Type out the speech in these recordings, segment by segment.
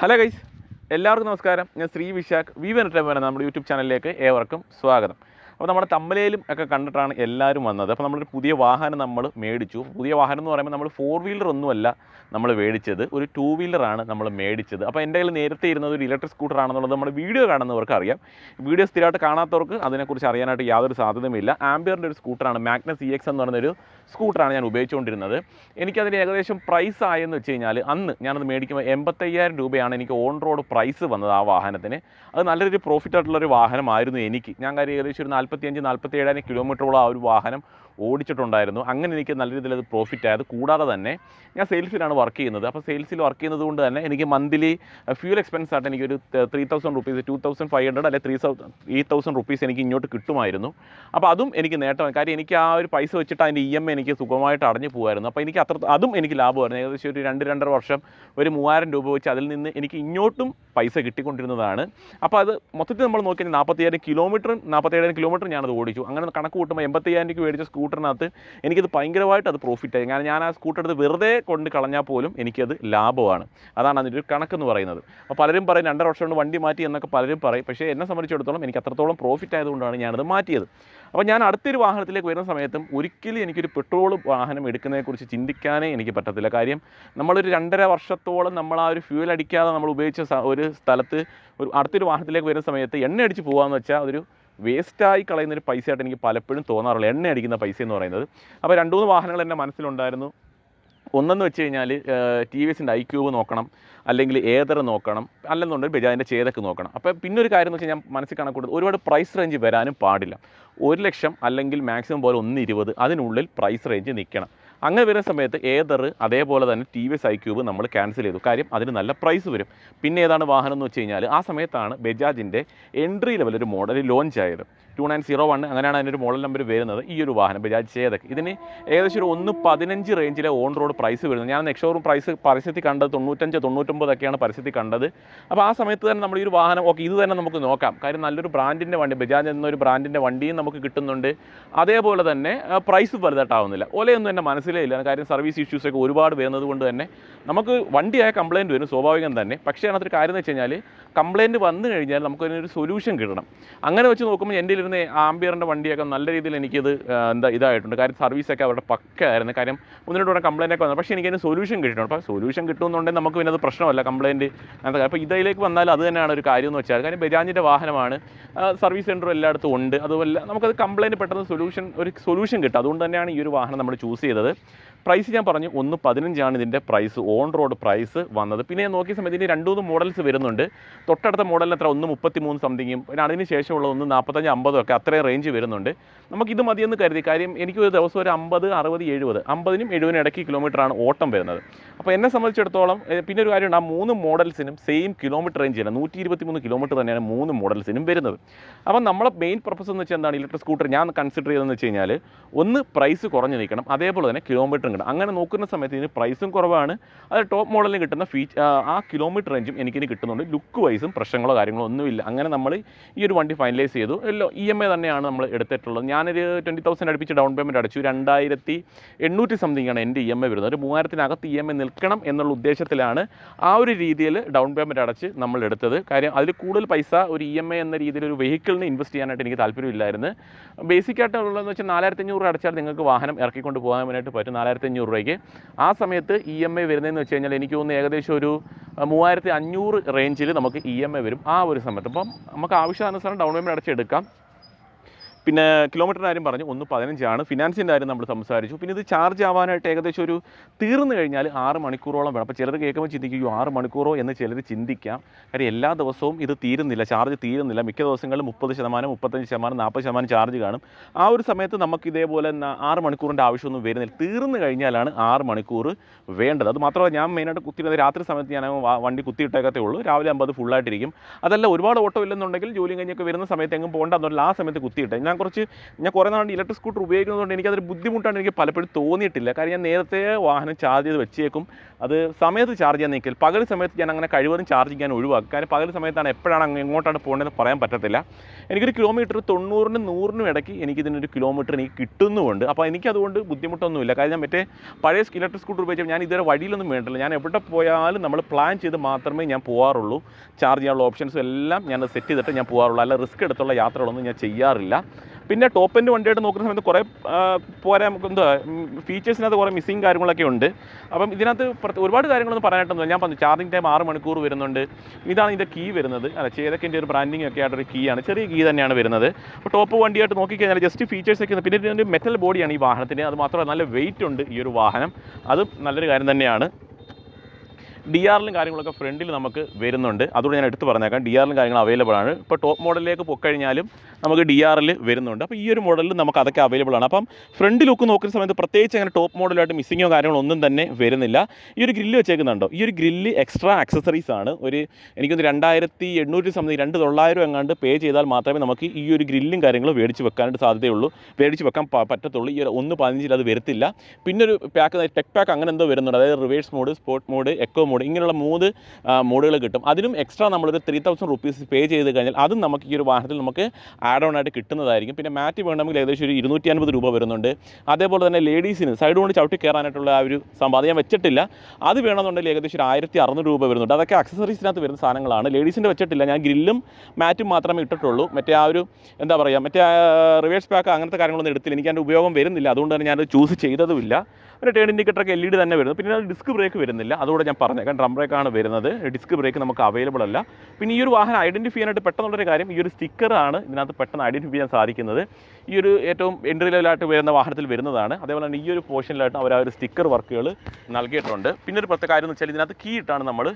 Hello guys എല്ലാവർക്കും നമസ്കാരം. ഞാൻ ശ്രീ വിശാഖ്. വി വെന്റർ നമ്മുടെ യൂട്യൂബ് ചാനലിലേക്ക് ഏവർക്കും സ്വാഗതം. അപ്പോൾ നമ്മുടെ തമ്മലയിലും ഒക്കെ കണ്ടിട്ടാണ് എല്ലാവരും വന്നത്. അപ്പോൾ നമ്മളൊരു പുതിയ വാഹനം നമ്മൾ മേടിച്ചു. പുതിയ വാഹനം എന്ന് പറയുമ്പോൾ നമ്മൾ ഫോർ വീലർ ഒന്നുമല്ല നമ്മൾ മേടിച്ചത്. ഒരു ടൂ വീലറാണ് നമ്മൾ മേടിച്ചത്. അപ്പോൾ എന്റെ കയ്യിൽ നേരത്തെ ഇരുന്നത് ഒരു ഇലക്ട്രിക് സ്കൂട്ടർ ആണെന്നുള്ളത് നമ്മുടെ വീഡിയോ കാണുന്നവർക്ക് അറിയാം. വീഡിയോ സ്ഥിരമായിട്ട് കാണാത്തവർക്ക് അതിനെക്കുറിച്ച് അറിയാനായിട്ട് യാതൊരു സാധ്യതയുമില്ല. ആംബിയറിന്റെ ഒരു സ്കൂട്ടറാണ് മാഗ്നസ് ഇ എക്സ് എന്ന് പറയുന്നൊരു സ്കൂട്ടറാണ് ഞാൻ ഉപയോഗിച്ചുകൊണ്ടിരുന്നത്. എനിക്കതിന് ഏകദേശം പ്രൈസ് ആയെന്ന് വെച്ച് കഴിഞ്ഞാൽ അന്ന് ഞാനത് മേടിക്കുമ്പോൾ എൺപത്തയ്യായിരം രൂപയാണ് എനിക്ക് ഓൺ റോഡ് പ്രൈസ് വന്നത് ആ വാഹനത്തിന്. അത് നല്ലൊരു പ്രോഫിറ്റ് ആയിട്ടുള്ളൊരു വാഹനമായിരുന്നു എനിക്ക്. ഞാൻ കാര്യം ഏകദേശം ഒരു നാൽപ്പത്തിയഞ്ച് നാൽപ്പത്തി ഏഴായിരം കിലോമീറ്ററോളം ആ ഒരു വാഹനം. ഓടിച്ചിട്ടുണ്ടായിരുന്നു. അങ്ങനെ എനിക്ക് നല്ല രീതിയിൽ അത് പ്രോഫിറ്റ് ആയത് കൂടാതെ തന്നെ ഞാൻ സെയിൽസിലാണ് വർക്ക് ചെയ്യുന്നത്. അപ്പോൾ സെയിൽസിൽ വർക്ക് ചെയ്യുന്നത് കൊണ്ട് തന്നെ എനിക്ക് മന്ത്ലി ഫ്യൂൽ എക്സ്പെൻസ് ആയിട്ട് എനിക്കൊരു three thousand rupees two thousand five hundred അല്ലെങ്കിൽ ത്രീ ത്രീ തൗസൻഡ് റുപ്പീസ് എനിക്ക് ഇങ്ങോട്ട് കിട്ടുമായിരുന്നു. അപ്പോൾ അതും എനിക്ക് നേട്ടമാണ് കാര്യം എനിക്ക് ആ ഒരു പൈസ വെച്ചിട്ട് അതിന്റെ ഇ എം എനിക്ക് സുഖമായിട്ട് അടഞ്ഞു പോകുമായിരുന്നു അപ്പോൾ എനിക്ക് അത്ര അതും എനിക്ക് ലാഭമായിരുന്നു. ഏകദേശം ഒരു രണ്ട് രണ്ടര വർഷം ഒരു മൂവായിരം രൂപ വെച്ച് അതിൽ നിന്ന് എനിക്ക് ഇങ്ങോട്ടും പൈസ കിട്ടിക്കൊണ്ടിരുന്നതാണ്. അപ്പോൾ അത് മൊത്തത്തിൽ നമ്മൾ നോക്കിയാൽ നാൽപ്പത്തയ്യായിരം കിലോമീറ്ററും നാൽപ്പത്തേഴായിരം കിലോമീറ്റർ ഞാനത് ഓടിച്ചു. അങ്ങനെ കണക്ക് കൂട്ടുമ്പോൾ എൺപത്തയ്യായിരം രൂപ മേടിച്ച സ്കൂട്ടറിനകത്ത് എനിക്കത് ഭയങ്കരമായിട്ട് അത് പ്രോഫിറ്റ് ആയി. കാരണം ഞാൻ ആ സ്കൂട്ടർ എടുത്ത് വെറുതെ കൊണ്ട് കളഞ്ഞാൽ പോലും എനിക്കത് ലാഭമാണ്. അതാണ് അതിന്റെ ഒരു കണക്കെന്ന് പറയുന്നത്. അപ്പോൾ പലരും പറയും രണ്ടര വർഷം കൊണ്ട് വണ്ടി മാറ്റി എന്നൊക്കെ പലരും പറയും. പക്ഷേ എന്നെ സംബന്ധിച്ചിടത്തോളം എനിക്ക് അത്രത്തോളം പ്രോഫിറ്റ് ആയതുകൊണ്ടാണ് ഞാനത് മാറ്റിയത്. അപ്പോൾ ഞാൻ അടുത്തൊരു വാഹനത്തിലേക്ക് വരുന്ന സമയത്തും ഒരിക്കലും എനിക്കൊരു പെട്രോൾ വാഹനം എടുക്കുന്നതിനെക്കുറിച്ച് ചിന്തിക്കാനേ എനിക്ക് പറ്റത്തില്ല. കാര്യം നമ്മളൊരു രണ്ടര വർഷത്തോളം നമ്മൾ ആ ഒരു ഫ്യൂൽ അടിക്കാതെ നമ്മൾ ഉപയോഗിച്ച ഒരു സ്ഥലത്ത് ഒരു അടുത്തൊരു വാഹനത്തിലേക്ക് വരുന്ന സമയത്ത് എണ്ണ അടിച്ച് പോകാമെന്ന് വെച്ചാൽ അതൊരു വേസ്റ്റായി കളയുന്ന ഒരു പൈസയായിട്ട് എനിക്ക് പലപ്പോഴും തോന്നാറുള്ളൂ എണ്ണ അടിക്കുന്ന പൈസ എന്ന് പറയുന്നത്. അപ്പോൾ രണ്ട് മൂന്ന് വാഹനങ്ങൾ എന്റെ മനസ്സിലുണ്ടായിരുന്നു. ഒന്നെന്ന് വെച്ച് കഴിഞ്ഞാൽ ടി വി എസിന്റെ ഐ ക്യൂബ് നോക്കണം അല്ലെങ്കിൽ ഏതർ നോക്കണം അല്ലെന്നുണ്ടെങ്കിൽ ബജാജിന്റെ ചേതക്ക് നോക്കണം. അപ്പോൾ പിന്നെ ഒരു കാര്യം എന്ന് വെച്ചാൽ ഞാൻ മനസ്സിൽ കണക്കൂടുന്നത് ഒരുപാട് പ്രൈസ് റേഞ്ച് വരാനും പാടില്ല. ഒരു ലക്ഷം അല്ലെങ്കിൽ മാക്സിമം പോലെ ഒന്ന് ഇരുപത് അതിനുള്ളിൽ പ്രൈസ് റേഞ്ച് നിൽക്കണം അങ്ങനെ വരുന്ന സമയത്ത് ഏതർ അതേപോലെ തന്നെ T V S iQube നമ്മൾ ക്യാൻസൽ ചെയ്തു. കാര്യം അതിന് നല്ല പ്രൈസ് വരും. പിന്നെ ഏതാണ് വാഹനം എന്ന് വെച്ച് കഴിഞ്ഞാൽ ആ സമയത്താണ് ബജാജിന്റെ എൻട്രി ലെവൽ ഒരു മോഡൽ ലോഞ്ച് ആയത്. ടു നയൻ സീറോ വൺ അങ്ങനെയാണ് അതിനൊരു മോഡൽ നമ്പർ വരുന്നത്. ഈ ഒരു വാഹനം ബജാജ് ചേതക് ഇതിന് ഏകദേശം ഒരു ഒന്ന് പതിനഞ്ച് റേഞ്ചിലെ ഓൺ റോഡ് പ്രൈസ് വരുന്നത്. ഞാൻ നെക്സ്റ്റോറും പ്രൈസ് പരസ്യത്തിൽ കണ്ടത് തൊണ്ണൂറ്റഞ്ച് തൊണ്ണൂറ്റൊമ്പതൊക്കെയാണ് പരസ്യത്തിൽ കണ്ടത്. അപ്പോൾ ആ സമയത്ത് തന്നെ നമ്മൾ ഈ ഒരു വാഹനം ഓക്കെ ഇത് തന്നെ നമുക്ക് നോക്കാം. കാര്യം നല്ലൊരു ബ്രാൻഡിന്റെ വണ്ടി ബജാജ് എന്നൊരു ബ്രാൻഡിന്റെ വണ്ടിയും നമുക്ക് കിട്ടുന്നുണ്ട്. അതേപോലെ തന്നെ പ്രൈസ് വലുതായിട്ടാവുന്നില്ല. ഒലയൊന്നും എന്റെ മനസ്സിലേ ഇല്ല. കാര്യം സർവീസ് ഇഷ്യൂസൊക്കെ ഒരുപാട് വരുന്നത് കൊണ്ട് തന്നെ നമുക്ക് വണ്ടിയായ കംപ്ലയിന്റ് വരും സ്വാഭാവികം തന്നെ. പക്ഷേ അതിനകത്തൊരു കാര്യം എന്ന് വെച്ച് കഴിഞ്ഞാൽ കംപ്ലയിന്റ് വന്നു കഴിഞ്ഞാൽ നമുക്ക് അതിനൊരു സൊല്യൂഷൻ കിട്ടണം. അങ്ങനെ വെച്ച് നോക്കുമ്പോൾ എന്റെ ഇരുന്ന് ആംബിയറിന്റെ വണ്ടിയൊക്കെ നല്ല രീതിയിൽ എനിക്കിത് എന്താ ഇതായിട്ടുണ്ട്. കാര്യം സർവീസൊക്കെ അവരുടെ പക്കയായിരുന്നു കാര്യം ഒന്നിനോട് കൂടെ കംപ്ലയിന്റ് ഒക്കെ വന്നത് പക്ഷേ എനിക്കതിന് സൊല്യൂഷൻ കിട്ടണം അപ്പോൾ സൊല്യൂഷൻ കിട്ടുമെന്നുണ്ടെങ്കിൽ നമുക്ക് പിന്നെ അത് പ്രശ്നമല്ല കംപ്ലയിന്റ് അങ്ങനത്തെ അപ്പോൾ ഇതിലേക്ക് വന്നാൽ അത് തന്നെയാണ് ഒരു കാര്യം എന്ന് വെച്ചാൽ. കാര്യം ബജാജിന്റെ വാഹനമാണ്. സർവീസ് സെന്റർ എല്ലായിടത്തും ഉണ്ട്. അതുപോലെ നമുക്കത് കംപ്ലയിന്റ് പെട്ടെന്ന് സൊല്യൂഷൻ ഒരു സൊല്യൂഷൻ കിട്ടും. അതുകൊണ്ട് തന്നെയാണ് ഈ ഒരു വാഹനം നമ്മൾ ചൂസ് ചെയ്തത്. പ്രൈസ് ഞാൻ പറഞ്ഞു ഒന്ന് പതിനഞ്ചാണ് ഇതിന്റെ പ്രൈസ് ഓൺ റോഡ് പ്രൈസ് വന്നത്. പിന്നെ ഞാൻ നോക്കിയ സമയത്ത് ഇതിന് രണ്ടു മൂന്ന് മോഡൽസ് വരുന്നുണ്ട്. തൊട്ടടുത്ത മോഡലിന് എത്ര? ഒന്ന് മുപ്പത്തി മൂന്ന് സംതിങ്ങും പിന്നെ അതിന് ശേഷമുള്ള ഒന്ന് നാൽപ്പത്തഞ്ച് അമ്പതും ഒക്കെ അത്രയും റേഞ്ച് വരുന്നുണ്ട്. നമുക്കിത് മതിയെന്ന് കരുതി. കാര്യം എനിക്ക് ഒരു ദിവസം ഒരു അമ്പത് അറുപത് എഴുപത് അമ്പതിനും എഴുപതിനും ഇടയ്ക്ക് കിലോമീറ്ററാണ് ഓട്ടം വരുന്നത്. അപ്പോൾ എന്നെ സംബന്ധിച്ചിടത്തോളം പിന്നെ ഒരു കാര്യമുണ്ട്. ആ മൂന്ന് മോഡൽസിനും സെയിം കിലോമീറ്റർ റേഞ്ച് തന്നെ നൂറ്റി ഇരുപത്തി മൂന്ന് കിലോമീറ്റർ തന്നെയാണ് മൂന്ന് മോഡൽസിനും വരുന്നത്. അപ്പോൾ നമ്മളെ മെയിൻ പർപ്പസ് എന്ന് വെച്ചാൽ എന്താണ്? ഇലക്ട്രിക് സ്കൂട്ടർ ഞാൻ കൺസിഡർ ചെയ്തതെന്ന് വെച്ച് കഴിഞ്ഞാൽ ഒന്ന് പ്രൈസ് കുറഞ്ഞ് നിൽക്കണം. അതേപോലെ തന്നെ കിലോമീറ്ററും കിട്ടും അങ്ങനെ നോക്കുന്ന സമയത്ത് ഇതിന് പ്രൈസും കുറവാണ്. അത് ടോപ്പ് മോഡലിന് കിട്ടുന്ന ഫീച്ച് ആ കിലോമീറ്റർ റേഞ്ചും എനിക്കിന് കിട്ടുന്നുണ്ട്. ലുക്ക് വൈസും പ്രശ്നങ്ങളോ കാര്യങ്ങളോ ഒന്നുമില്ല. അങ്ങനെ നമ്മൾ ഈ ഒരു വണ്ടി ഫൈനലൈസ് ചെയ്തു. എല്ലോ ഇ എം ഐ തന്നെയാണ് നമ്മൾ എടുത്തിട്ടുള്ളത്. ഞാനൊരു ട്വന്റി തൗസൻഡ് അടുപ്പിച്ച് ഡൗൺ പേയ്മെന്റ് അടച്ചു. രണ്ടായിരത്തി എണ്ണൂറ്റി സംതിങ് ആണ് എന്റെ ഇ എം ഐ വരുന്നത്. ഒരു മൂവായിരത്തിനകത്ത് ഇ എം ഐ നിൽക്കണം എന്നുള്ള ഉദ്ദേശത്തിലാണ് ആ ഒരു രീതിയിൽ ഡൗൺ പേയ്മെന്റ് അടച്ച് നമ്മൾ എടുത്തത്. കാര്യം അതിൽ കൂടുതൽ പൈസ ഒരു ഇ എം ഐ എന്ന രീതിയിൽ ഒരു വെഹിക്കിളിന് ഇൻവെസ്റ്റ് ചെയ്യാനായിട്ട് എനിക്ക് താല്പര്യമില്ലായിരുന്നു. ബേസിക്കായിട്ടുള്ളതെന്ന് വെച്ചാൽ നാലായിരത്തി അഞ്ഞൂറ് അടച്ചാൽ നിങ്ങൾക്ക് വാഹനം ഇറക്കിക്കൊണ്ട് വേണ്ടിയിട്ട് പറ്റും. നാലായിരത്തി അഞ്ഞൂറ് രൂപയ്ക്ക്. ആ സമയത്ത് ഇ എം ഐ വരുന്നതെന്ന് വെച്ച് കഴിഞ്ഞാൽ എനിക്ക് തോന്നുന്നു ഏകദേശം ഒരു മൂവായിരത്തി അഞ്ഞൂറ് റേഞ്ചിൽ നമുക്ക് ഇ എം ഐ വരും ആ ഒരു സമയത്ത്. അപ്പം നമുക്ക് ആവശ്യാനുസരണം ഡൗൺ പേയ്മെന്റ് അടച്ചെടുക്കാം പിന്നെ കിലോമീറ്ററിന്റെ കാര്യം പറഞ്ഞു. ഒന്ന് പതിനഞ്ചാണ്. ഫിനാൻസിന്റെ കാര്യം നമ്മൾ സംസാരിച്ചു. പിന്നെ ഇത് ചാർജ് ആവാനായിട്ട് ഏകദേശം ഒരു തീർന്നു കഴിഞ്ഞാൽ ആറ് മണിക്കൂറോളം വേണം. അപ്പോൾ ചിലർ കേൾക്കുമ്പോൾ ചിന്തിക്കും ആറ് മണിക്കൂറോ എന്ന് ചിലർ ചിന്തിക്കാം. കാര്യം എല്ലാ ദിവസവും ഇത് തീരുന്നില്ല. ചാർജ് തീരുന്നില്ല. മിക്ക ദിവസങ്ങളിലും മുപ്പത് ശതമാനം മുപ്പത്തഞ്ച് ശതമാനം നാൽപ്പത് ശതമാനം ചാർജ് കാണും. ആ ഒരു സമയത്ത് നമുക്ക് ഇതേപോലെ ആറ് മണിക്കൂറിന്റെ ആവശ്യമൊന്നും വരുന്നില്ല. തീർന്നു കഴിഞ്ഞാലാണ് ആറ് മണിക്കൂർ വേണ്ടത്. അത് മാത്രമല്ല ഞാൻ മെയിനായിട്ട് കുത്തിയിരുന്നത് രാത്രി സമയത്ത് ഞാൻ വണ്ടി കുത്തിയിട്ടേക്കത്തേ ഉള്ളൂ. രാവിലെ ആകുമ്പോൾ അത് ഫുള്ളായിട്ടിരിക്കും അതല്ല ഒരുപാട് ഓട്ടോ ഇല്ലെന്നുണ്ടെങ്കിൽ ജോലി കഴിഞ്ഞൊക്കെ വരുന്ന സമയത്ത് എങ്ങും പോകണ്ടെന്നുള്ള ആ സമയത്ത് കുത്തിയിട്ടേ. ഞാൻ കുറച്ച് ഞാൻ കുറേ നാളെ ഇലക്ട്രിക് സ്കൂട്ടർ ഉപയോഗിക്കുന്നതുകൊണ്ട് എനിക്കതൊരു ബുദ്ധിമുട്ടാണ്. എനിക്ക് പലപ്പോഴും തോന്നിയിട്ടില്ല. കാര്യം ഞാൻ നേരത്തെ വാഹനം ചാർജ് ചെയ്ത് വെച്ചേക്കും. അത് സമയത്ത് ചാർജ് ചെയ്യാൻ നിൽക്കൽ പകൽ സമയത്ത് ഞാൻ അങ്ങനെ കഴിവതും ചാർജ് ചെയ്യാൻ ഒഴിവാക്കും. കാരണം പകൽ സമയത്താണ് എപ്പോഴാണ് അങ്ങ് എങ്ങോട്ടാണ് പോകേണ്ടതെന്ന് പറയാൻ പറ്റത്തില്ല. എനിക്കൊരു കിലോമീറ്റർ തൊണ്ണൂറിനും നൂറിനും ഇടയ്ക്ക് എനിക്കിതിനൊരു കിലോമീറ്റർ എനിക്ക് കിട്ടുന്നുമുണ്ട്. അപ്പോൾ എനിക്കതുകൊണ്ട് ബുദ്ധിമുട്ടൊന്നുമില്ല. കാര്യം ഞാൻ മറ്റേ പഴയ ഇലക്ട്രിക് സ്കൂട്ടർ ഉപയോഗിച്ചാൽ ഞാൻ ഇതുവരെ വഴിയിലൊന്നും വേണ്ടില്ല ഞാൻ എവിടെ പോയാലും നമ്മൾ പ്ലാൻ ചെയ്ത് മാത്രമേ ഞാൻ പോകാറുള്ളൂ ചാർജ് ചെയ്യാനുള്ള ഓപ്ഷൻസും എല്ലാം ഞാൻ സെറ്റ് ചെയ്തിട്ട് ഞാൻ പോകാറുള്ളൂ അല്ല റിസ്ക് എടുത്തുള്ള യാത്രകളൊന്നും ഞാൻ ചെയ്യാറില്ല. പിന്നെ ടോപ്പ് എൻഡ് വണ്ടിയായിട്ട് നോക്കുന്ന സമയത്ത് കുറേ പോരാ നമുക്ക് എന്താ ഫീച്ചേഴ്സിനകത്ത് കുറേ മിസ്സിങ് കാര്യങ്ങളൊക്കെ ഉണ്ട്. അപ്പം ഇതിനകത്ത് ഒരുപാട് കാര്യങ്ങളൊന്നും പറയാനായിട്ടൊന്നും ഞാൻ പറഞ്ഞു ചാർജിങ് ടൈം ആറ് മണിക്കൂർ വരുന്നുണ്ട്. ഇതാണ് ഇതിന്റെ കീ വരുന്നത്. അല്ല ചേതക്കിന്റെ ഒരു ബ്രാൻഡിങ് ഒക്കെ ആയിട്ടൊരു കീ ആണ്. ചെറിയ കീ തന്നെയാണ് വരുന്നത്. അപ്പോൾ ടോപ്പ് വണ്ടിയായിട്ട് നോക്കിക്കഴിഞ്ഞാൽ ജസ്റ്റ് ഫീച്ചേഴ്സ് ഒക്കെ പിന്നെ ഇതിന്റെ മെറ്റൽ ബോഡിയാണ് ഈ വാഹനത്തിന് അത് മാത്രമല്ല നല്ല വെയിറ്റ് ഉണ്ട് ഈ ഒരു വാഹനം. അതും നല്ലൊരു കാര്യം തന്നെയാണ്. ഡി ആറിലും കാര്യങ്ങളൊക്കെ ഫ്രണ്ടിൽ നമുക്ക് വരുന്നുണ്ട്. അതുകൊണ്ട് ഞാൻ എടുത്ത് പറഞ്ഞേക്കാം. ഡി ആറിലും കാര്യങ്ങൾ അവൈലബിൾ ആണ്. ഇപ്പോൾ ടോപ്പ് മോഡലിലേക്ക് പൊക്കഴിഞ്ഞാലും നമുക്ക് ഡി ആറിൽ വരുന്നുണ്ട്. അപ്പോൾ ഈ ഒരു മോഡലിൽ നമുക്ക് അതൊക്കെ അവൈലബിൾ ആണ്. അപ്പം ഫ്രണ്ട് ലുക്ക് നോക്കുന്ന സമയത്ത് പ്രത്യേകിച്ച് അങ്ങനെ ടോപ്പ് മോഡലായിട്ട് മിസ്സിങ്ങോ കാര്യങ്ങളോ ഒന്നും തന്നെ വരുന്നില്ല. ഈ ഒരു ഗ്രില്ല് വെച്ചേക്കുന്നുണ്ടോ? ഈ ഒരു ഗ്രില്ല് എക്സ്ട്രാ ആക്സസറീസ് ആണ്. ഒരു എനിക്കൊന്ന് രണ്ടായിരത്തി എണ്ണൂറ്റി സംതിങ് രണ്ട് തൊള്ളായിരം എങ്ങാണ്ട് പേ ചെയ്താൽ മാത്രമേ നമുക്ക് ഈ ഒരു ഗ്രില്ലും കാര്യങ്ങളും മേടിച്ച് വെക്കാനായിട്ട് സാധ്യതയുള്ളൂ. മേടിച്ച് വെക്കാൻ പറ്റത്തുള്ളൂ. ഈ ഒരു ഒന്ന് പതിനഞ്ചിൽ അത് വരത്തില്ല. പിന്നെ ഒരു പാക്ക് ടെക് പാക്ക് അങ്ങനെ എന്തോ വരുന്നുണ്ട്. അതായത് reverse mode sport mode eco mode ഇങ്ങനെയുള്ള മൂന്ന് മോഡുകൾ കിട്ടും. അതിനും എക്സ്ട്രാ നമ്മളൊരു ത്രീ തൗസൻഡ് റുപ്പീസ് പേ ചെയ്ത് കഴിഞ്ഞാൽ അതും നമുക്ക് ഈ ഒരു വാഹനത്തിൽ നമുക്ക് ആഡ് ഓൺ ആയിട്ട് കിട്ടുന്നതായിരിക്കും. പിന്നെ മാറ്റ് വേണമെങ്കിൽ ഏകദേശം ഒരു ഇരുന്നൂറ്റി അൻപത് രൂപ വരുന്നുണ്ട്. അതേപോലെ തന്നെ ലേഡീസിന് സൈഡ് കൊണ്ട് ചവിട്ടി കയറാനായിട്ടുള്ള ആ ഒരു സംഭവം അത് ഞാൻ വെച്ചിട്ടില്ല. അത് വേണമെന്നുണ്ടെങ്കിൽ ഏകദേശം ഒരു ആയിരത്തി അറുന്നൂറ് രൂപ വരുന്നുണ്ട്. അതൊക്കെ അക്സസറീസിനകത്ത് വരുന്ന സാധനങ്ങളാണ്. ലേഡീസിന്റെ വെച്ചിട്ടില്ല. ഞാൻ ഗ്രില്ലും മാറ്റും മാത്രമേ ഇട്ടിട്ടുള്ളൂ. മറ്റേ ആ ഒരു എന്താ പറയുക മറ്റേ റിവേഴ്സ് പാക്ക് അങ്ങനത്തെ കാര്യങ്ങളൊന്നും എടുത്തില്ല. എനിക്ക് അതിന്റെ ഉപയോഗം വരുന്നില്ല. അതുകൊണ്ട് തന്നെ ഞാനത് ചൂസ് ചെയ്തതുമില്ല. പിന്നെ ടേൺ ഇൻഡിക്കേറ്ററൊക്കെ എൽ ഇ ഡി തന്നെ വരുന്നു പിന്നെ ഡിസ്ക് ബ്രേക്ക് വരുന്നില്ല. അതുകൂടെ ഞാൻ പറഞ്ഞേക്കാം ഡ്രം ബ്രേക്കാണ് വരുന്നത്. ഡിസ്ക് ബ്രേക്ക് നമുക്ക് അവൈലബിൾ അല്ല. പിന്നെ ഈ ഒരു വാഹനം ഐഡന്റിഫൈ ചെയ്യാനായിട്ട് പെട്ടെന്നുള്ളൊരു കാര്യം ഈ ഒരു സ്റ്റിക്കറാണ് ഇതിനകത്ത് പെട്ടെന്ന് ഐഡന്റിഫൈ ചെയ്യാൻ സാധിക്കുന്നത് ഈ ഒരു ഏറ്റവും എൻട്രി ലെവലായിട്ട് വരുന്ന വാഹനത്തിൽ വരുന്നതാണ്. അതേപോലെ തന്നെ ഈ ഒരു പോർഷനിലായിട്ട് അവർ ആ ഒരു സ്റ്റിക്കർ വർക്കുകൾ നൽകിയിട്ടുണ്ട്. പിന്നെ ഒരു പ്രത്യേക കാര്യം എന്ന് വെച്ചാൽ ഇതിനകത്ത് കീ ഇട്ടാണ് നമ്മൾ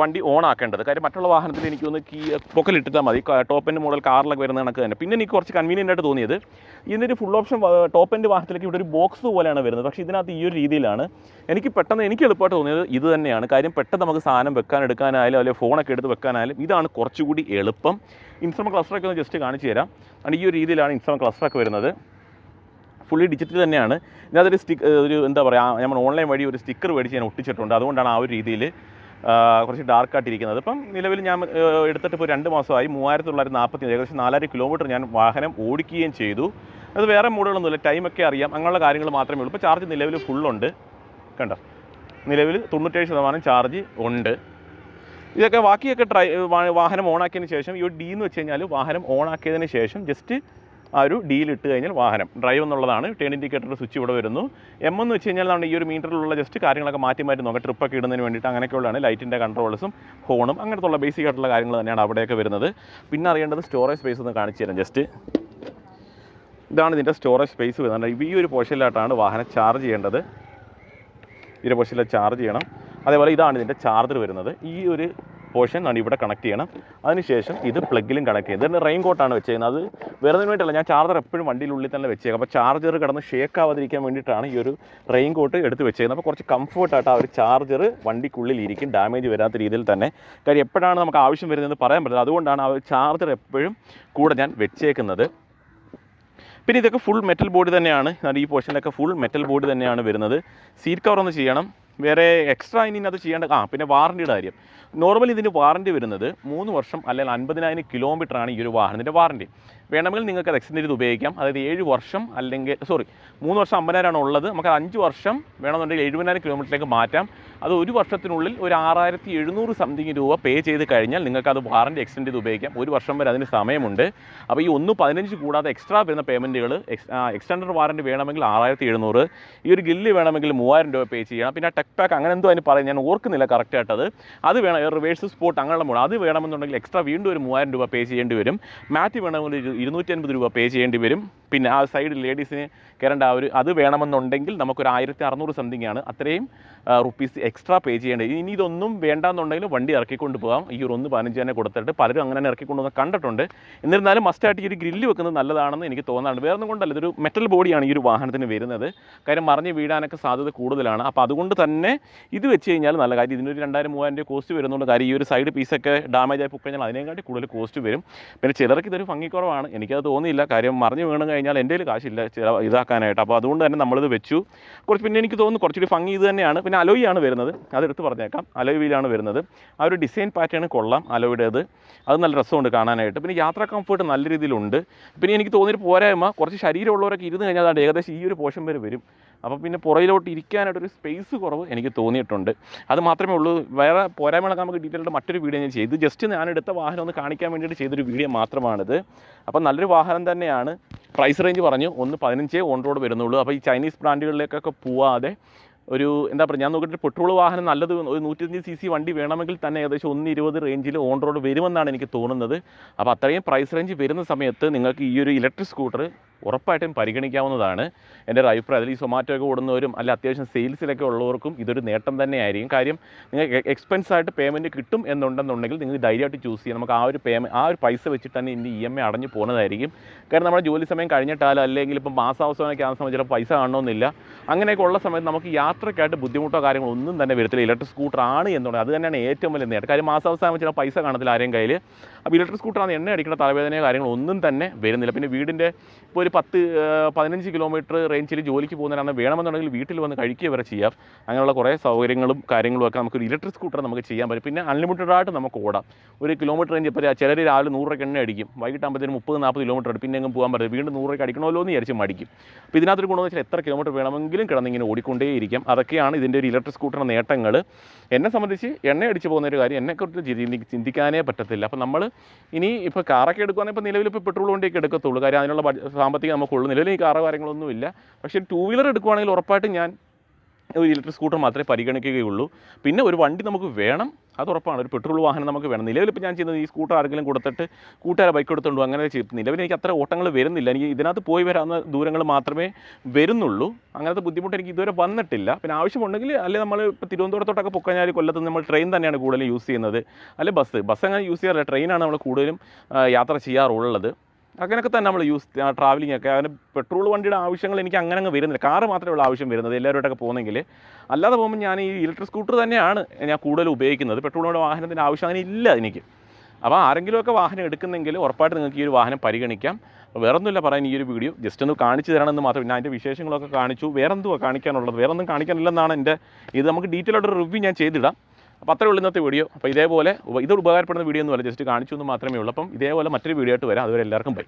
വണ്ടി ഓൺ ആക്കേണ്ടത് കാര്യം മറ്റുള്ള വാഹനത്തിൽ എനിക്ക് ഒന്ന് കീ പൊക്കലിട്ടിട്ടാൽ മതി. ടോപ്പ് എൻഡ് മോഡൽ കാറിലൊക്കെ വരുന്ന കണക്ക് തന്നെ. പിന്നെ എനിക്ക് കുറച്ച് കൺവീനിയന്റ് ആയിട്ട് തോന്നിയത് ഇതിന്റെ ഫുൾ ഓപ്ഷൻ ടോപ്പ് എൻഡ് വാഹനത്തിലേക്ക് ഇവിടെ ഒരു ബോക്സ് പോലെയാണ് വരുന്നത്. പക്ഷേ ഇതിനകത്ത് ഈ ഒരു രീതിയിലാണ് എനിക്ക് പെട്ടെന്ന് എനിക്ക് എളുപ്പമായിട്ട് തോന്നിയത് ഇത് തന്നെയാണ്. കാര്യം പെട്ടെന്ന് നമുക്ക് സാധനം വെക്കാൻ എടുക്കാനായാലും അല്ലെങ്കിൽ ഫോണൊക്കെ എടുത്ത് വെക്കാനായാലും ഇതാണ് കുറച്ചുകൂടി എളുപ്പം. ഇൻസ്ട്രമ ക്ലസ്റ്ററൊക്കെ ഒന്ന് ജസ്റ്റ് കാണിച്ചു തരാം. ആണ് ഈ ഒരു രീതിയിലാണ് ഇൻസ്ട്രമ ക്ലസ്റ്ററൊക്കെ വരുന്നത്. ഫുള്ളി ഡിജിറ്റൽ തന്നെയാണ്. ഇതിനകത്തൊരു സ്റ്റിക്ക് ഒരു എന്താ പറയുക നമ്മൾ ഓൺലൈൻ വഴി ഒരു സ്റ്റിക്കർ മേടിച്ച് ഞാൻ ഒട്ടിച്ചിട്ടുണ്ട്. അതുകൊണ്ടാണ് ആ ഒരു രീതിയിൽ കുറച്ച് ഡാർക്കായിട്ടിരിക്കുന്നത് ഇപ്പം നിലവിൽ ഞാൻ എടുത്തിട്ട് ഇപ്പോൾ രണ്ട് മാസമായി മൂവായിരത്തി തൊള്ളായിരത്തി നാൽപ്പത്തി ഏകദേശം നാലായിരം കിലോമീറ്റർ ഞാൻ വാഹനം ഓടിക്കുകയും ചെയ്തു. അത് വേറെ മോഡുകളൊന്നുമില്ല ടൈമൊക്കെ അറിയാം. അങ്ങനെയുള്ള കാര്യങ്ങൾ മാത്രമേ ഉള്ളൂ. ഇപ്പോൾ ചാർജ് നിലവിൽ ഫുള്ളുണ്ട് കണ്ടോ? നിലവിൽ തൊണ്ണൂറ്റേഴ് ശതമാനം ചാർജ് ഉണ്ട്. ഇതൊക്കെ ബാക്കിയൊക്കെ ട്രൈ വാഹനം ഓണാക്കിയതിന് ശേഷം ഈ ഡി എന്ന് വെച്ച് കഴിഞ്ഞാൽ വാഹനം ഓണാക്കിയതിന് ശേഷം ജസ്റ്റ് ആ ഒരു ഡീൽ ഇട്ട് കഴിഞ്ഞാൽ വാഹനം. ഡ്രൈവ് എന്നുള്ളതാണ്. ടേൺ ഇൻഡിക്കേറ്റർ സ്വിച്ച് ഇവിടെ വരുന്നു. എം എന്ന് വെച്ച് കഴിഞ്ഞാൽ നമ്മുടെ ഈ ഒരു മീറ്ററിലുള്ള ജസ്റ്റ് കാര്യങ്ങളൊക്കെ മാറ്റി മാറ്റി നോക്കാം ട്രിപ്പൊക്കെ ഇടുന്നതിന് വേണ്ടിയിട്ട് അങ്ങനെയൊക്കെയുള്ളതാണ്. ലൈറ്റിന്റെ കൺട്രോൾസും ഹോണും അങ്ങനത്തുള്ള ബേസിക് ആയിട്ടുള്ള കാര്യങ്ങൾ തന്നെയാണ് അവിടെയൊക്കെ വരുന്നത്. പിന്നെ അറിയേണ്ടത് സ്റ്റോറേജ് സ്പേസ് ഒന്ന് കാണിച്ചു തരാം ജസ്റ്റ് ഇതാണ് ഇതിന്റെ സ്റ്റോറേജ് സ്പേസ് വരുന്നത് ഈ ഒരു പോഷനിലായിട്ടാണ് വാഹനം ചാർജ് ചെയ്യേണ്ടത്. ഈ ഒരു പോഷനിലെ ചാർജ് ചെയ്യണം. അതേപോലെ ഇതാണ് ഇതിന്റെ ചാർജർ വരുന്നത്. ഈ ഒരു പോർഷൻ ആണ് ഇവിടെ കണക്ട് ചെയ്യണം. അതിനുശേഷം ഇത് പ്ലഗിലും കണക്ട് ചെയ്യും ഇതിന് റെയിൻ കോട്ടാണ് വെച്ചേക്കുന്നത്. അത് വേറെ വേണ്ടിയിട്ടല്ല ഞാൻ ചാർജർ എപ്പോഴും വണ്ടിയിലുള്ളിൽ തന്നെ വെച്ചേക്കാം. അപ്പോൾ ചാർജർ കിടന്ന് ഷേക്ക് ആവാതിരിക്കാൻ വേണ്ടിയിട്ടാണ് ഈ ഒരു റെയിൻ കോട്ട് എടുത്ത് വെച്ചേക്കുന്നത്. അപ്പോൾ കുറച്ച് കംഫർട്ടായിട്ട് ആ ഒരു ചാർജർ വണ്ടിക്കുള്ളിൽ ഇരിക്കും. ഡാമേജ് വരാത്ത രീതിയിൽ തന്നെ. കാര്യം എപ്പോഴാണ് നമുക്ക് ആവശ്യം വരുന്നതെന്ന് പറയാൻ പറ്റില്ല. അതുകൊണ്ടാണ് ആ ചാർജർ എപ്പോഴും കൂടെ ഞാൻ വെച്ചേക്കുന്നത്. പിന്നെ ഇതൊക്കെ ഫുൾ മെറ്റൽ ബോഡി തന്നെയാണ്. ഈ പോർഷനിലൊക്കെ ഫുൾ മെറ്റൽ ബോഡി തന്നെയാണ് വരുന്നത്. സീറ്റ് കവർ ഒന്ന് ചെയ്യണം. വേറെ എക്സ്ട്രാ ഇനി അത് ചെയ്യേണ്ട ആ പിന്നെ വാറണ്ടിയുടെ കാര്യം. നോർമലി ഇതിന് വാറണ്ടി വരുന്നത് മൂന്ന് വർഷം അല്ലെങ്കിൽ അൻപതിനായിരം കിലോമീറ്റർ ആണ് ഈ ഒരു വാഹനത്തിന്റെ വാറണ്ടി വേണമെങ്കിൽ നിങ്ങൾക്ക് അത് എക്സ്റ്റെൻഡ് ചെയ്ത് ഉപയോഗിക്കാം. അതായത് ഏഴ് വർഷം അല്ലെങ്കിൽ സോറി മൂന്ന് വർഷം അമ്പതിനായിരമാണ് ഉള്ളത്. നമുക്ക് അഞ്ച് വർഷം വേണമെന്നുണ്ടെങ്കിൽ എഴുപതിനായിരം കിലോമീറ്ററിലേക്ക് മാറ്റാം. അത് ഒരു വർഷത്തിനുള്ളിൽ ഒരു ആറായിരത്തി എഴുന്നൂറ് സംതിങ് രൂപ പേ ചെയ്ത് കഴിഞ്ഞാൽ നിങ്ങൾക്ക് അത് വാറന്റി എക്സ്റ്റെൻഡ് ചെയ്ത് ഉപയോഗിക്കാം. ഒരു വർഷം വരെ അതിന് സമയമുണ്ട്. അപ്പോൾ ഈ ഒന്ന് പതിനഞ്ച് കൂടാതെ എക്സ്ട്രാ വരുന്ന പേയ്മെന്റുകൾ എക്സ്റ്റെൻഡർ വാറണ്ടി വേണമെങ്കിൽ ആറായിരത്തി എഴുന്നൂറ് ഈ ഒരു ഗില്ല് വേണമെങ്കിൽ മൂവായിരം രൂപ പേ ചെയ്യണം. പിന്നെ ടെക് പാക്ക് അങ്ങനെ എന്തോ അതിന് പറയും. ഞാൻ ഓർക്കുന്നില്ല കറക്റ്റായിട്ടത് അത്. വേണം റിവേഴ്സ് സ്പോട്ട് അങ്ങനെയുള്ള അത് വേണമെന്നുണ്ടെങ്കിൽ എക്സ്ട്രാ വീണ്ടും ഒരു മൂവായിരം രൂപ പേ ചെയ്യേണ്ടി വരും. മാറ്റി വേണമെങ്കിൽ ഇരുന്നൂറ്റി അൻപത് രൂപ പേ ചെയ്യേണ്ടി വരും. പിന്നെ ആ സൈഡ് ലേഡീസിന് കയറേണ്ട ആ ഒരു അത് വേണമെന്നുണ്ടെങ്കിൽ നമുക്കൊരു ആയിരത്തി അറുന്നൂറ് സംതിങ് ആണ്. അത്രയും റുപ്പീസ് എക്സ്ട്രാ പേ ചെയ്യേണ്ടത്. ഇനി ഇതൊന്നും വേണ്ടാന്നുണ്ടെങ്കിലും വണ്ടി ഇറക്കിക്കൊണ്ട് പോകാം ഈ ഒരു ഒന്ന് പതിനഞ്ച് തന്നെ കൊടുത്തിട്ട് പലരും അങ്ങനെ തന്നെ ഇറക്കിക്കൊണ്ട് കണ്ടിട്ടുണ്ട്. എന്നിരുന്നാലും മസ്റ്റായിട്ട് ഈ ഒരു ഗ്രില്ല് വെക്കുന്നത് നല്ലതാണെന്ന് എനിക്ക് തോന്നാറുണ്ട്. വേറെ ഒന്നും കൊണ്ടല്ല ഇതൊരു മെറ്റൽ ബോഡിയാണ് ഈ ഒരു വാഹനത്തിന് വരുന്നത്. കാര്യം മറിഞ്ഞ് വീഴാനൊക്കെ സാധ്യത കൂടുതലാണ്. അപ്പോൾ അതുകൊണ്ട് തന്നെ ഇത് വെച്ച് കഴിഞ്ഞാൽ നല്ല കാര്യം. ഇതിനൊരു രണ്ടായിരം മൂവായിരം രൂപ കോസ്റ്റ് വരുന്നുണ്ട്. കാര്യം ഈ ഒരു സൈഡ് പീസൊക്കെ ഡാമേജ് ആയി പോയി കഴിഞ്ഞാൽ അതിനെക്കാട്ടി കൂടുതൽ കോസ്റ്റ് വരും. പിന്നെ ചിലർക്ക് ഇതൊരു ഭംഗിക്കുറവാണ്. എനിക്കത് തോന്നിയില്ല. കാര്യം മറിഞ്ഞ് വീണ് എന്റെ കയ്യിൽ കാശില്ല ഇതാക്കാനായിട്ട്. അപ്പോൾ അതുകൊണ്ട് തന്നെ നമ്മളിത് വെച്ചു. കുറച്ച് പിന്നെ എനിക്ക് തോന്നുന്നു കുറച്ചുകൂടി ഭംഗി ഇത് തന്നെയാണ്. പിന്നെ അലോയി ആണ് വരുന്നത്. അതെടുത്ത് പറഞ്ഞേക്കാം. അലോയ് വീലാണ് വരുന്നത്. ആ ഒരു ഡിസൈൻ പാറ്റേൺ കൊള്ളാം അലോയുടേത്. അത് നല്ല രസമുണ്ട് കാണാനായിട്ട്. പിന്നെ യാത്രാ കംഫർട്ട് നല്ല രീതിയിലുണ്ട്. പിന്നെ എനിക്ക് തോന്നിയൊരു പോരായ്മ കുറച്ച് ശരീരമുള്ളവരൊക്കെ ഇരുന്ന് കഴിഞ്ഞാൽ അതാണ് ഏകദേശം ഈ ഒരു പോഷൻ വരെ വരും. അപ്പോൾ പിന്നെ പുറയിലോട്ട് ഇരിക്കാനായിട്ടൊരു സ്പേസ് കുറവ് എനിക്ക് തോന്നിയിട്ടുണ്ട്. അത് മാത്രമേ ഉള്ളൂ. വേറെ പോരായ്മകളൊക്കെ നമുക്ക് ഡീറ്റെയിൽഡ് മറ്റൊരു വീഡിയോ ഞാൻ ചെയ്തു. ജസ്റ്റ് ഞാൻ എടുത്ത വാഹനം ഒന്ന് കാണിക്കാൻ വേണ്ടിയിട്ട് ചെയ്തൊരു വീഡിയോ മാത്രമാണിത്. അപ്പോൾ നല്ലൊരു വാഹനം തന്നെയാണ്. പ്രൈസ് റേഞ്ച് പറഞ്ഞു. ഒന്ന് പതിനഞ്ചേ ഓൺ റോഡ് വരുന്നുള്ളൂ. അപ്പോൾ ഈ ചൈനീസ് ബ്രാൻഡുകളിലേക്കൊക്കെ പോവാതെ ഒരു എന്താ പറയുക ഞാൻ നോക്കിയിട്ട് പെട്രോൾ വാഹനം നല്ലത് ഒരു നൂറ്റഞ്ച് സി സി വണ്ടി വേണമെങ്കിൽ തന്നെ ഏകദേശം ഒന്ന് ഇരുപത് റേഞ്ചിൽ ഓൺ റോഡ് വരുമെന്നാണ് എനിക്ക് തോന്നുന്നത്. അപ്പോൾ അത്രയും പ്രൈസ് റേഞ്ച് വരുന്ന സമയത്ത് നിങ്ങൾക്ക് ഈ ഒരു ഇലക്ട്രിക് സ്കൂട്ടർ ഉറപ്പായിട്ടും പരിഗണിക്കാവുന്നതാണ്. എന്റെ ഒരു അഭിപ്രായത്തിൽ ഈ സൊമാറ്റോ ഒക്കെ ഓടുന്നവരും അല്ല അത്യാവശ്യം സെയിൽസിലൊക്കെ ഉള്ളവർക്കും ഇതൊരു നേട്ടം തന്നെയായിരിക്കും. കാര്യം നിങ്ങൾക്ക് എക്സ്പെൻസ് ആയിട്ട് പേയ്മെന്റ് കിട്ടും എന്നുണ്ടെന്നുണ്ടെങ്കിൽ നിങ്ങൾ ധൈര്യമായിട്ട് ചൂസ് ചെയ്യാം. നമുക്ക് ആ ഒരു പേയ്മെന്റ് ആ ഒരു പൈസ വെച്ചിട്ട് തന്നെ ഇനി ഇ എം ഐ അടഞ്ഞു പോകുന്നതായിരിക്കും. കാരണം നമ്മുടെ ജോലി സമയം കഴിഞ്ഞിട്ടാലോ അല്ലെങ്കിൽ ഇപ്പം മാസാവസാനമൊക്കെ ആകുന്ന സമയത്ത് ചിലപ്പോൾ പൈസ കാണണമെന്നില്ല. അങ്ങനെയൊക്കെ ഉള്ള സമയത്ത് നമുക്ക് യാത്രയ്ക്കായിട്ട് ബുദ്ധിമുട്ടോ കാര്യങ്ങളോ ഒന്നും തന്നെ വരത്തില്ല. ഇലക്ട്രിക് സ്കൂട്ടർ ആണ് എന്നുള്ളത്. അത് തന്നെയാണ് ഏറ്റവും വലിയ നേട്ടം. കാര്യം മാസാവസാനം ചില പൈസ കാണത്തില്ല ആരെയും കയ്യിൽ അപ്പോൾ ഇലക്ട്രിക് സ്കൂട്ടറാണ് എണ്ണ അടിക്കുന്ന തലവേദനയോ കാര്യങ്ങളോ ഒന്നും തന്നെ വരുന്നില്ല. പിന്നെ വീടിന്റെ ഇപ്പോൾ ഒരു പത്ത് പതിനഞ്ച് കിലോമീറ്റർ റേഞ്ചിൽ ജോലിക്ക് പോകുന്നവരാണ് വേണമെന്നുണ്ടെങ്കിൽ വീട്ടിൽ വന്ന് കഴിക്കുക വരെ ചെയ്യാം. അങ്ങനെയുള്ള കുറേ സൗകര്യങ്ങളും കാര്യങ്ങളും ഒക്കെ നമുക്ക് ഒരു ഇലക്ട്രിക് സ്കൂട്ടർ നമുക്ക് ചെയ്യാൻ പറ്റും. പിന്നെ അൺലിമിറ്റഡ് ആയിട്ട് നമുക്ക് ഓടാം. ഒരു കിലോമീറ്റർ റേഞ്ച് ഇപ്പോൾ ചിലർ രാവിലെ നൂറ് രൂപയ്ക്ക് എണ്ണ അടിക്കും. വൈകിട്ടാകുമ്പോഴത്തേന് മുപ്പത് നാൽപ്പത് കിലോമീറ്റർ പിന്നെ എങ്ങും പോകാൻ പറ്റില്ല. വീണ്ടും നൂറ് രൂപയ്ക്ക് അടിക്കണമല്ലോ എന്ന് വിചാരിച്ച് മടിക്കും. അപ്പോൾ ഇതിനകത്തൊരു ഗുണമെന്ന് വെച്ചാൽ എത്ര കിലോമീറ്റർ വേണമെങ്കിലും കിടന്നിങ്ങനെ ഓടിക്കൊണ്ടേയിരിക്കും. അതൊക്കെയാണ് ഇതിന്റെ ഒരു ഇലക്ട്രിക് സ്കൂട്ടറിന്റെ നേട്ടങ്ങൾ എന്നെ സംബന്ധിച്ച് എണ്ണ അടിച്ച് പോകുന്ന ഒരു കാര്യം എന്നെക്കുറിച്ച് ചിന്തി- ചിന്തിക്കാനേ പറ്റത്തില്ല. അപ്പോൾ നമ്മൾ ഇനി ഇപ്പോൾ കാറൊക്കെ എടുക്കുകയാണെങ്കിൽ ഇപ്പോൾ നിലവിൽ ഇപ്പോൾ പെട്രോൾ വണ്ടിയൊക്കെ എടുക്കത്തുള്ളൂ. കാര്യം അതിനുള്ള സാമ്പത്തികം നമുക്കുള്ളൂ നിലവിൽ ഈ കാറോ കാര്യങ്ങളൊന്നും ഇല്ല. പക്ഷേ ടൂ വീലർ എടുക്കുവാണെങ്കിൽ ഉറപ്പായിട്ടും ഞാൻ ഒരു ഇലക്ട്രിക് സ്കൂട്ടർ മാത്രമേ പരിഗണിക്കുകയുള്ളൂ. പിന്നെ ഒരു വണ്ടി നമുക്ക് വേണം. അത് ഉറപ്പാണ്. ഒരു പെട്രോൾ വാഹനം നമുക്ക് വേണം. നിലവിൽ ഇപ്പോൾ ഞാൻ ചെയ്യുന്നത് ഈ സ്കൂട്ടർ ആർക്കെങ്കിലും കൊടുത്തിട്ട് കൂട്ടുകാരെ ബൈക്ക് എടുത്തുകൊണ്ടു അങ്ങനെ ചെയ്യും. നിലവിൽ എനിക്ക് അത്ര ഓട്ടങ്ങൾ വരുന്നില്ല. എനിക്ക് ഇതിനകത്ത് പോയി വരാവുന്ന ദൂരങ്ങൾ മാത്രമേ വരുന്നുള്ളൂ. അങ്ങനത്തെ ബുദ്ധിമുട്ട് എനിക്ക് ഇതുവരെ വന്നിട്ടില്ല. പിന്നെ ആവശ്യമുണ്ടെങ്കിൽ അല്ലെ നമ്മൾ ഇപ്പോൾ തിരുവനന്തപുരത്തോട്ടൊക്കെ പൊക്കഞ്ഞാൽ കൊല്ലത്ത് നമ്മൾ ട്രെയിൻ തന്നെയാണ് കൂടുതലും യൂസ് ചെയ്യുന്നത്. അല്ലെ ബസ്? ബസ് അങ്ങനെ യൂസ് ചെയ്യാറില്ല. ട്രെയിനാണ് നമ്മൾ കൂടുതലും യാത്ര ചെയ്യാറുള്ളത്. അങ്ങനെയൊക്കെ തന്നെ നമ്മൾ യൂസ് ട്രാവലിംഗ് ഒക്കെ. അങ്ങനെ പെട്രോൾ വണ്ടിയുടെ ആവശ്യങ്ങൾ എനിക്ക് അങ്ങനെ അങ്ങ് വരുന്നില്ല. കാറ് മാത്രമേ ഉള്ള ആവശ്യം വരുന്നത്. എല്ലാവരുമായിട്ടൊക്കെ പോകുന്നെങ്കിൽ. അല്ലാതെ പോകുമ്പോൾ ഞാൻ ഈ ഇലക്ട്രിക് സ്കൂട്ടർ തന്നെയാണ് ഞാൻ കൂടുതൽ ഉപയോഗിക്കുന്നത്. പെട്രോളിന്റെ വാഹനത്തിന്റെ ആവശ്യം അങ്ങനെ ഇല്ല എനിക്ക്. അപ്പോൾ ആരെങ്കിലുമൊക്കെ വാഹനം എടുക്കുന്നെങ്കിൽ ഉറപ്പായിട്ട് നിങ്ങൾക്ക് ഈ ഒരു വാഹനം പരിഗണിക്കാം. വേറെ ഒന്നുമില്ല പറയാൻ ഈ ഒരു വീഡിയോ ജസ്റ്റ് ഒന്ന് കാണിച്ചു തരണമെന്ന് മാത്രം. ഞാൻ അതിന്റെ വിശേഷങ്ങളൊക്കെ കാണിച്ചു. വേറെ എന്തുവാ കാണിക്കാനുള്ളത്? വേറെ ഒന്നും കാണിക്കാനില്ലെന്നാണ് എന്റെ ഇത്. നമുക്ക് ഡീറ്റെയിൽ ആയിട്ട് റിവ്യൂ ഞാൻ ചെയ്തിടാം. അപ്പോൾ അത്രേ ഉള്ളൂ ഇന്നത്തെ വീഡിയോ അപ്പോൾ ഇതേപോലെ ഇത് ഉപകാരപ്പെടുന്ന വീഡിയോ ഒന്നുമല്ല. ജസ്റ്റ് കാണിച്ചു എന്ന് മാത്രമേ ഉള്ളൂ. അപ്പം ഇതേപോലെ മറ്റൊരു വീഡിയോ ആയിട്ട് വരാം. അതുവരെ എല്ലാവർക്കും ബൈ.